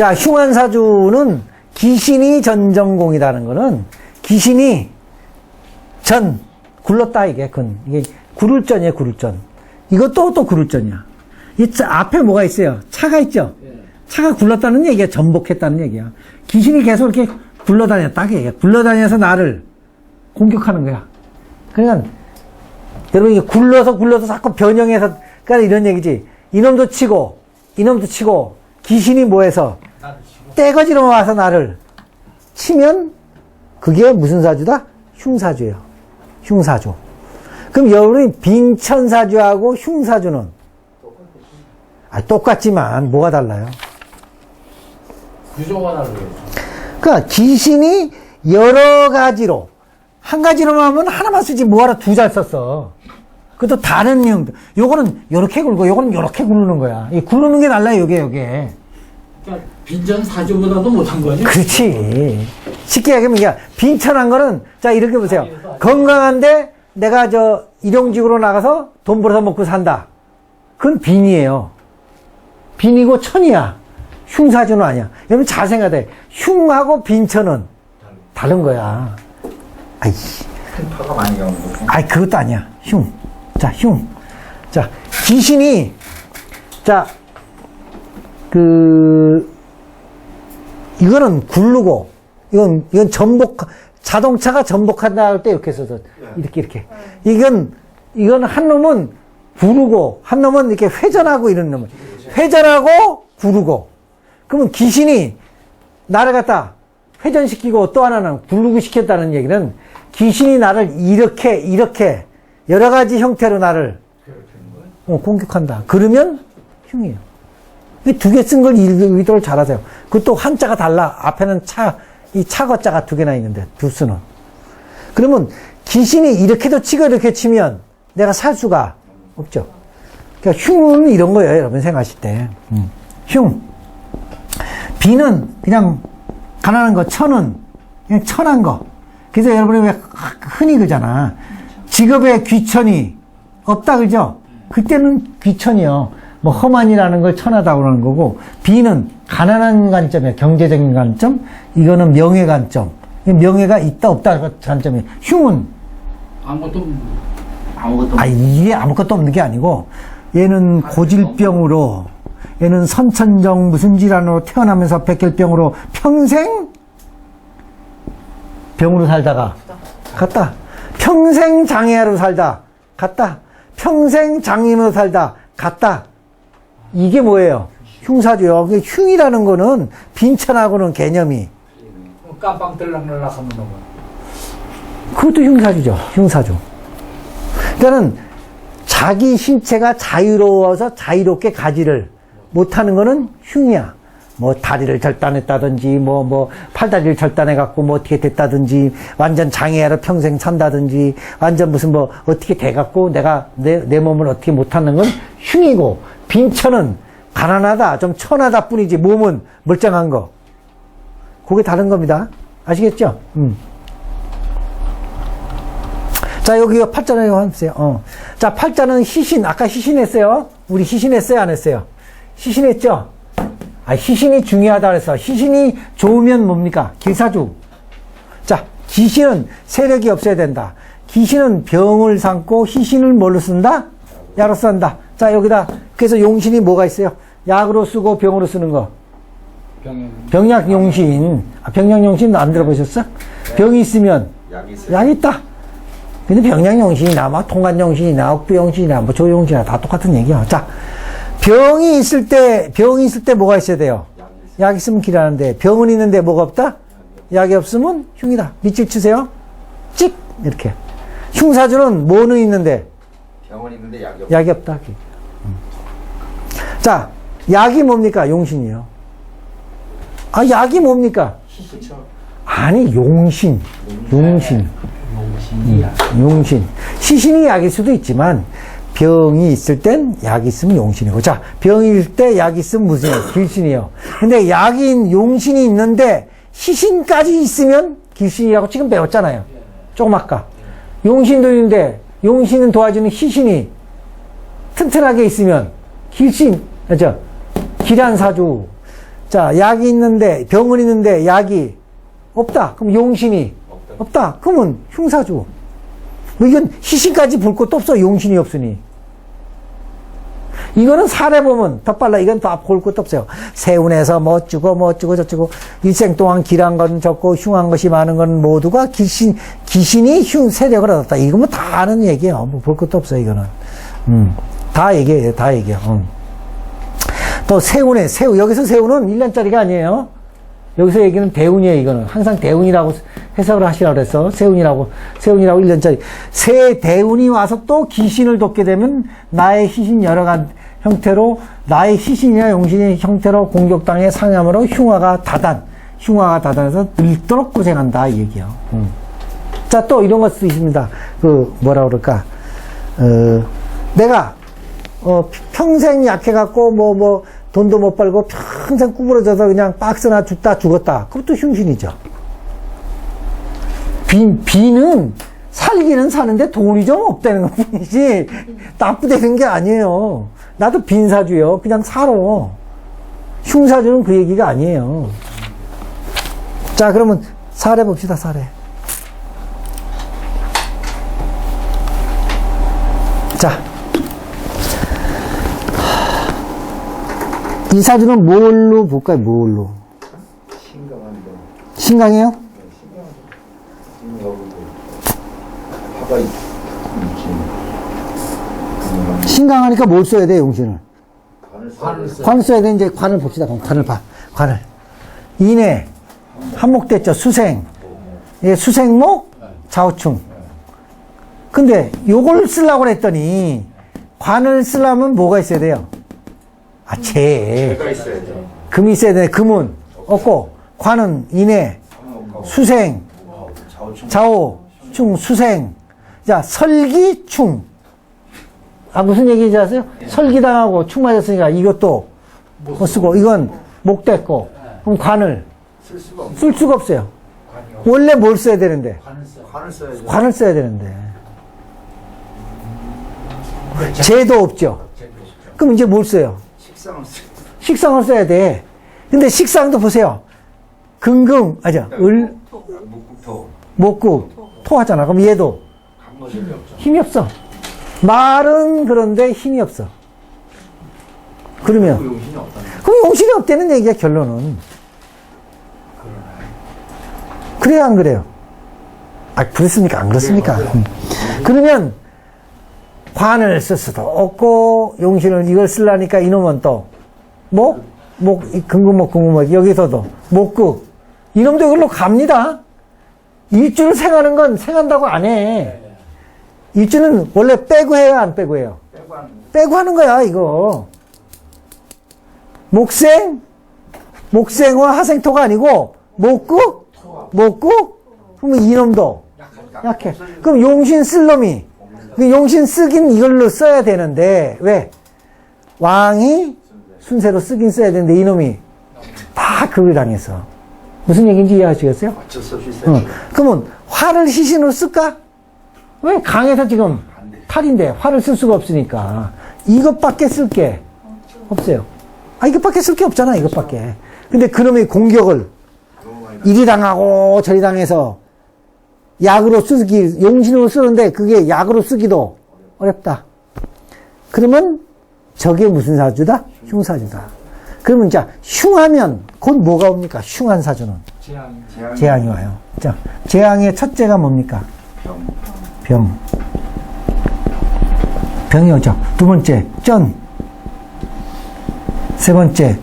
자, 흉한사주는 귀신이 전전공이라는 거는 귀신이 전, 굴렀다, 이게, 근. 이게 구를전이에요, 구를전. 이것도 또 구를전이야. 이 차- 앞에 뭐가 있어요? 차가 있죠? 차가 굴렀다는 얘기야, 전복했다는 얘기야. 귀신이 계속 이렇게 굴러다녔다, 그 얘기야. 굴러다녀서 나를 공격하는 거야. 그러니까, 여러분, 이게 굴러서 굴러서 자꾸 변형해서, 그러니까 이런 얘기지. 이놈도 치고, 이놈도 치고, 귀신이 뭐해서, 떼거지로 와서 나를 치면, 그게 무슨 사주다? 흉사주예요. 흉사주. 그럼 여러분이 빙천사주하고 흉사주는 아, 똑같지만 뭐가 달라요? 구조가 다르죠. 그러니까 귀신이 여러 가지로 한 가지로만 하면 하나만 쓰지 뭐하러 두 잘 썼어. 그것도 다른 형들. 요거는 요렇게 굴고 요거는 요렇게 굴르는 거야. 이 굴르는 게 달라요, 요게 요게. 그러니까 빈전 사주보다도 못한 거지. 그렇지. 쉽게 얘기하면 이게 빈천한 거는 자 이렇게 보세요. 건강한데 내가 저 일용직으로 나가서 돈 벌어서 먹고 산다. 그건 빈이에요. 빈이고 천이야. 흉사주는 아니야. 여러분 잘 생각해. 흉하고 빈천은 다른 거야. 아이, 큰 파가 많이 가는 거죠. 아이 그것도 아니야. 흉. 자, 흉. 자, 귀신이 자, 그 이거는 굴르고 이건 이건 전복 자동차가 전복한다 할 때 이렇게 써서 이렇게 이렇게. 이건 이건 한 놈은 구르고 한 놈은 이렇게 회전하고 이런 놈은. 회전하고 구르고. 그러면 귀신이 나를 갖다 회전시키고 또 하나는 굴르고 시켰다는 얘기는 귀신이 나를 이렇게 이렇게 여러 가지 형태로 나를 어, 공격한다. 그러면 흉이에요. 두 개 쓴 걸 의도를 잘하세요. 그것도 한자가 달라. 앞에는 차, 이 차거자가 두 개나 있는데, 두 수는. 그러면 귀신이 이렇게도 치고 이렇게 치면 내가 살 수가 없죠. 그러니까 흉은 이런 거예요. 여러분 생각하실 때. 음. 흉. 비는 그냥 가난한 거, 천은 그냥 천한 거. 그래서 여러분이 왜 흔히 그러잖아. 직업에 귀천이 없다 그죠? 그때는 귀천이요. 뭐 험한이라는 걸 천하다고 하는 거고 비는 가난한 관점이에요. 경제적인 관점. 이거는 명예 관점. 명예가 있다 없다 관점이에요. 흉은 아무것도 아무것도 아 이게 아무것도 없는 게 아니고 얘는 고질병으로 얘는 선천적 무슨 질환으로 태어나면서 백혈병으로 평생 병으로 살다가 갔다. 평생 장애아로 살다 갔다. 평생 장인으로 살다 갔다. 이게 뭐예요? 그 흉이라는 거는 빈천하고는 개념이 깜빵 들락날락 하는 놈은 그것도 흉사주죠. 흉사주. 그러니까는 자기 신체가 자유로워서 자유롭게 가지를 못하는 거는 흉이야. 뭐 다리를 절단했다든지 뭐뭐 팔다리를 절단해 갖고 뭐 어떻게 됐다든지 완전 장애아로 평생 산다든지 완전 무슨 뭐 어떻게 돼 갖고 내가 내, 내 몸을 어떻게 못하는 건 흉이고 빈천은 가난하다 좀 천하다 뿐이지 몸은 멀쩡한 거 그게 다른 겁니다 아시겠죠? 음. 자, 여기 팔자는 해보세요. 어. 자, 팔자는 희신. 아까 희신했어요. 우리 희신했어요? 안 했어요? 희신했죠? 아, 희신이 중요하다 그래서 희신이 좋으면 뭡니까? 길사주. 자, 귀신은 세력이 없어야 된다. 귀신은 병을 삼고 희신을 뭘로 쓴다? 야로 쓴다. 자, 여기다. 그래서 용신이 뭐가 있어요? 약으로 쓰고 병으로 쓰는 거. 병약 용신. 아, 병약 용신 안 들어보셨어? 병이 있으면 약이. 약 있다. 근데 병양용신이나 뭐 통간용신이나 억부 용신이나 뭐 조용신이나 다 똑같은 얘기야. 자, 병이 있을 때 병이 있을 때 뭐가 있어야 돼요? 약 있으면 길하는데 병은 있는데 뭐가 없다? 약이 없으면 흉이다. 밑줄 치세요. 찍 이렇게. 흉사주는 뭐는 있는데 병원 있는데 약이 없어요. 약이 없다. 음. 자, 약이 뭡니까? 용신이요. 아, 약이 뭡니까? 아니, 용신. 용신. 용신. 시신이 약일 수도 있지만 병이 있을 땐 약이 있으면 용신이고. 자, 병일 때 약이 있으면 무슨 길신이에요. 근데 약인 용신이 있는데 시신까지 있으면 길신이라고 지금 배웠잖아요. 조금 아까. 용신도 있는데 용신은 도와주는 시신이 튼튼하게 있으면 길신, 그죠? 길한사주. 자, 약이 있는데, 병은 있는데, 약이 없다. 그럼 용신이 없다. 그러면 흉사주. 뭐 이건 희신까지 볼 것도 없어. 용신이 없으니. 이거는 사례 보면 더 빨라. 이건 다 볼 것도 없어요. 세운에서 뭐뭐 어쩌고 저쩌고 일생 동안 길한 건 적고 흉한 것이 많은 건 모두가 귀신, 귀신이 흉, 세력을 얻었다. 이거 뭐 다 아는 얘기예요. 뭐 볼 것도 없어요. 이거는. 음, 다 얘기해요. 다 얘기해요. 음. 또 세운에, 세우. 여기서 세우는 1년짜리가 아니에요. 여기서 얘기는 대운이에요, 이거는. 항상 대운이라고 해석을 하시라고 그랬어. 세운이라고, 세운이라고 1년짜리. 새 대운이 와서 또 귀신을 돕게 되면 나의 희신 여러 가지 형태로, 나의 희신이나 용신의 형태로 공격당해 상함으로 흉화가 다단, 흉화가 다단해서 늙도록 고생한다, 이 얘기요. 음. 자, 또 이런 것도 있습니다. 그, 뭐라 그럴까. 어, 내가, 어, 평생 약해갖고, 뭐, 뭐, 돈도 못 벌고 평생 구부러져서 그냥 박스나 죽다 죽었다. 그것도 흉신이죠. 빈, 빈은 살기는 사는데 돈이 좀 없다는 것 뿐이지, 나쁘다는 게 아니에요. 나도 빈사주요. 그냥 살아. 흉사주는 그 얘기가 아니에요. 자, 그러면 사례 봅시다, 사례. 자. 이 사주는 뭘로 볼까요? 뭘로? 신강한데 있지. 신강하니까 뭘 써야 돼, 용신을? 관을 써. 관을 써야 돼, 이제 관을 봅시다. 그럼 관을 봐. 관을. 인해, 한목됐죠, 수생. 예, 수생목, 좌우충. 근데 요걸 쓰려고 그랬더니, 관을 쓰려면 뭐가 있어야 돼요? 아, 재. 금이 있어야 돼. 금은 없고, 관은 인해, 수생, 좌우충. 좌우, 충, 수생. 자, 설기, 충. 아, 무슨 얘기인지 아세요? 설기당하고 충 맞았으니까 이것도 못 쓰고, 이건 목 됐고, 그럼 관을 쓸 수가 없어요. 원래 뭘 써야 되는데? 관을 써. 관을 써야 되는데. 제도 없죠. 그럼 이제 뭘 써요? 식상을 써야 돼. 근데 식상도 보세요. 근금, 아죠. 을, 목국토. 목구, 토 하잖아. 그럼 얘도. 힘이 없어. 말은 그런데 힘이 없어. 그러면, 용신이 거. 그럼 용신이 없다는 얘기야, 결론은. 그래요, 안 그래요? 아, 그렇습니까? 안 그렇습니까? 음. 그러면, 관을 쓸 수도 없고, 용신을 이걸 쓰려니까 이놈은 또, 목, 목, 이 금금목, 금금목, 여기서도, 목구. 이놈도 이걸로 갑니다. 일주를 생하는 건 생한다고 안 해. 일주는 원래 빼고 해요, 안 빼고 해요? 빼고 하는 거. 빼고 하는 거야, 이거. 목생, 목생과 하생토가 아니고, 목구, 목구, 그러면 이놈도 약해. 그럼 용신 쓸 놈이, 그 용신 쓰긴 이걸로 써야 되는데, 왜? 왕이 순세로 쓰긴 써야 되는데, 이놈이 다 그걸 당해서. 무슨 얘기인지 이해하시겠어요? 어쩔 수 없이 어. 그러면 화를 시신으로 쓸까? 왜 강에서 지금 탈인데 화를 쓸 수가 없으니까 이것밖에 쓸 게 없어요. 아 이것밖에 쓸 게 없잖아 이것밖에. 근데 그놈의 공격을 이리 당하고 저리 당해서 약으로 쓰기 용신으로 쓰는데 그게 약으로 쓰기도 어렵다. 그러면 저게 무슨 사주다? 흉사주다. 그러면 자 흉하면 곧 뭐가 옵니까? 흉한 사주는. 재앙이 재앙이 재앙이 와요. 자, 재앙의 첫째가 뭡니까? 병. 병. 병이 오죠. 두 번째, 쩐. 세 번째,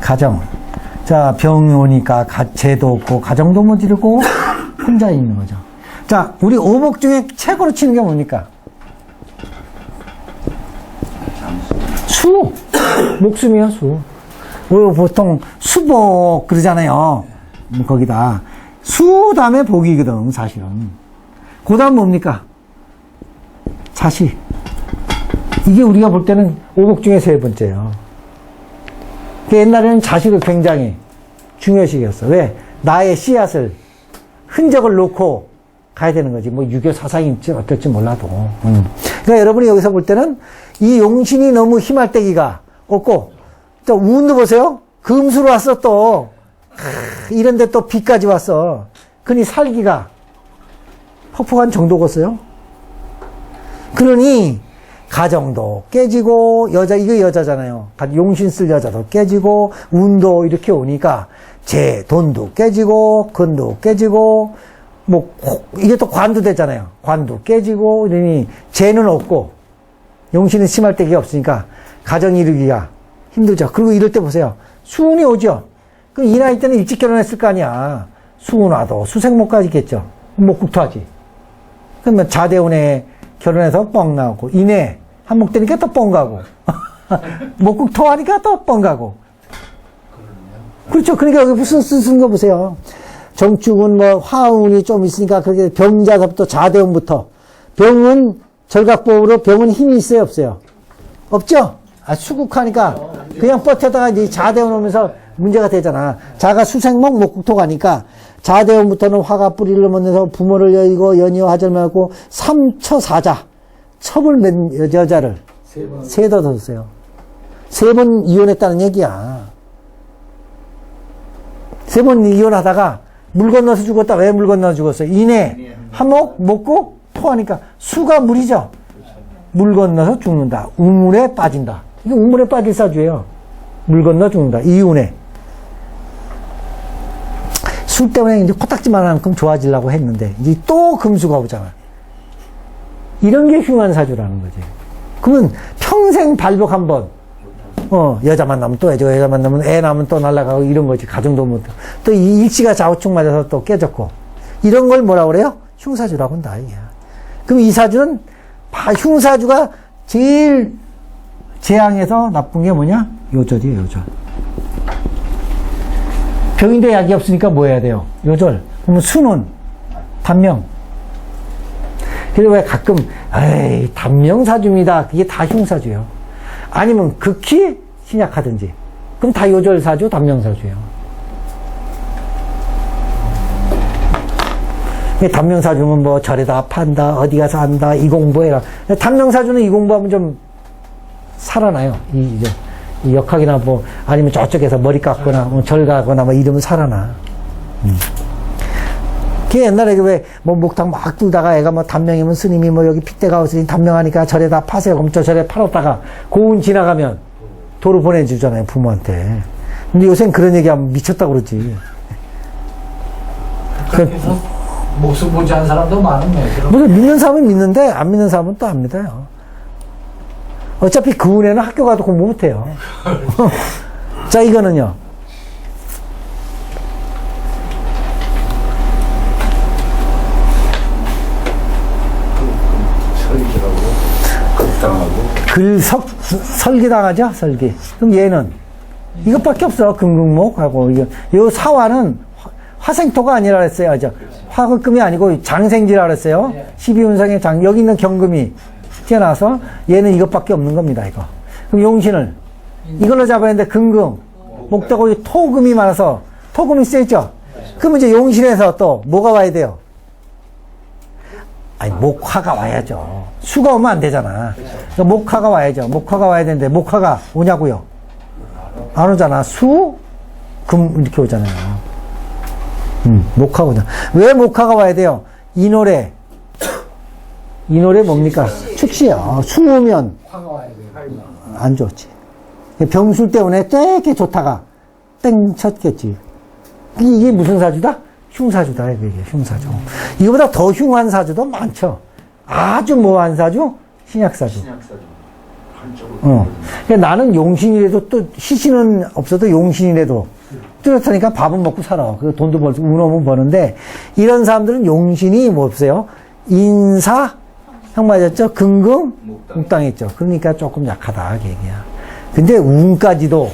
가정. 자, 병이 오니까 가, 재도 없고, 가정도 못 이루고, 혼자 있는 거죠. 자, 우리 오복 중에 최고로 치는 게 뭡니까? 수. 목숨이요, 수. 우리 보통 수복 그러잖아요. 음, 거기다. 수 다음에 복이거든, 사실은. 그 다음 뭡니까? 자식. 이게 우리가 볼 때는 오복 중에 세 번째예요. 그 옛날에는 자식을 굉장히 중요시했어. 왜? 나의 씨앗을, 흔적을 놓고 가야 되는 거지. 뭐 유교 사상인지 어떨지 몰라도. 음. 그러니까 여러분이 여기서 볼 때는 이 용신이 너무 때기가 없고, 또 운도 보세요. 금수로 왔어 또. 크, 이런데 또 비까지 왔어. 그니 살기가 퍽퍽한 정도겠어요. 그러니 가정도 깨지고 여자 이거 여자잖아요. 가- 용신 쓸 여자도 깨지고 운도 이렇게 오니까 제 돈도 깨지고 근도 깨지고 뭐 호- 이게 또 관도 되잖아요. 관도 깨지고 이러니 재는 없고 용신은 심할 때가 없으니까 가정 이루기가 힘들죠. 그리고 이럴 때 보세요. 수운이 오죠. 그이 나이 때는 일찍 결혼했을 거 아니야. 수운 와도 수생목까지 겠죠. 목국토하지. 그러면 자대운에 결혼해서 뻥 나오고 이내 한목 되니까 또 뻥 가고 목국 토하니까 또 뻥 가고 그렇죠. 그러니까 여기 무슨 쓰는 거 보세요. 정축은 뭐 화운이 좀 있으니까 그게 병자서부터 자대운부터 병은 절각법으로 병은 힘이 있어요 없어요? 없죠? 아, 수국하니까 그냥 버텨다가 이제 자대운 오면서 문제가 되잖아. 자가 수생목 목국토 가니까 자대운부터는 화가 뿌리를 넘어서 부모를 여의고 연이어 하절하고 삼처사자 첩을 맨 여- 여자를 세 번. 세더 뒀어요. 세 번 이혼했다는 얘기야. 세 번 이혼하다가 물 건너서 죽었다. 왜 물 건너서 죽었어요? 인해, 한목, 먹고, 토하니까 수가 물이죠. 물 건너서 죽는다. 우물에 빠진다. 이게 우물에 빠질 사주예요. 물 건너 죽는다. 이운에. 술 때문에 이제 코딱지만큼 좋아지려고 했는데, 이제 또 금수가 오잖아. 이런 게 흉한 사주라는 거지. 그러면 평생 발복 한 번. 어, 여자 만나면 또 여자, 여자 만나면 애 낳으면 또 날아가고 이런 거지. 가정도 못. 또 이 일치가 좌우충 맞아서 또 깨졌고. 이런 걸 뭐라 그래요? 흉사주라고 한다, 이게. 그럼 이 사주는, 바- 흉사주가 제일 재앙에서 나쁜 게 뭐냐? 요절이에요, 요절. 병인데 약이 없으니까 뭐 해야 돼요? 요절. 그러면 수는, 단명. 그리고 왜 가끔, 에이, 단명사주입니다. 그게 다 흉사주예요. 아니면 극히 신약하든지. 그럼 다 요절사주, 단명사주예요. 단명사주는 뭐 절에다 판다, 어디 가서 한다, 이 공부해라. 단명사주는 이 공부하면 좀 살아나요. 이, 이제, 이 역학이나 뭐, 아니면 저쪽에서 머리 깎거나, 뭐 절 가거나 뭐 이러면 살아나. 걔 옛날에 왜, 뭐, 목탕 막 두다가 애가 뭐, 단명이면 스님이 뭐, 여기 핏대가 없으니 단명하니까 절에다 파세요. 그럼 저 절에 팔았다가 고운 지나가면 도로 보내주잖아요, 부모한테. 근데 요새는 그런 얘기하면 미쳤다고 그러지. 그래서 목숨 보지 않은 사람도 많은데. 무슨 믿는 사람은 믿는데, 안 믿는 사람은 또 안 믿어요. 어차피 그 운에는 학교 가도 공부 못해요. 자, 이거는요. 설기라고 극 당하고 글 석, 설기 당하죠? 설기. 그럼 얘는 이것밖에 없어. 금극목하고 이거 요 사화는 화- 화생토가 아니라 그랬어요. 저 화극금이 아니고 장생지라 그랬어요. 12운성의 장 여기 있는 경금이 튀어나와서 얘는 이것밖에 없는 겁니다. 이거. 그럼 용신을 이걸로 잡아야 되는데 금금 목대고 이 토금이 많아서 토금이 세죠. 그럼 이제 용신에서 또 뭐가 와야 돼요? 아니, 목화가 와야죠. 수가 오면 안 되잖아. 그러니까 목화가 와야죠. 목화가 와야 되는데, 목화가 오냐고요? 안 오잖아. 수, 금, 이렇게 오잖아요. 음, 목화가 오잖아. 왜 목화가 와야 돼요? 이 노래. 이 노래 뭡니까? 축시야. 수 오면. 안 좋지. 병술 때문에 되게 좋다가 땡 쳤겠지. 이게 무슨 사주다? 흉사주다, 이게 흉사주. 이거보다 더 흉한 사주도 많죠. 아주 모한 사주? 신약사주. 신약사주 어. 그러니까 나는 용신이라도 또 시신은 없어도 용신이라도 뚜렷하니까 밥은 먹고 살아. 그 돈도 벌고 운 오면 버는데 이런 사람들은 용신이 뭐 없어요? 인사 형 맞았죠? 금금 묵당. 묵당했죠. 그러니까 조금 약하다 그 얘기야. 근데 운까지도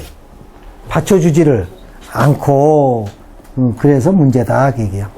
받쳐주지를 않고 음, 그래서 문제다 그 얘기야.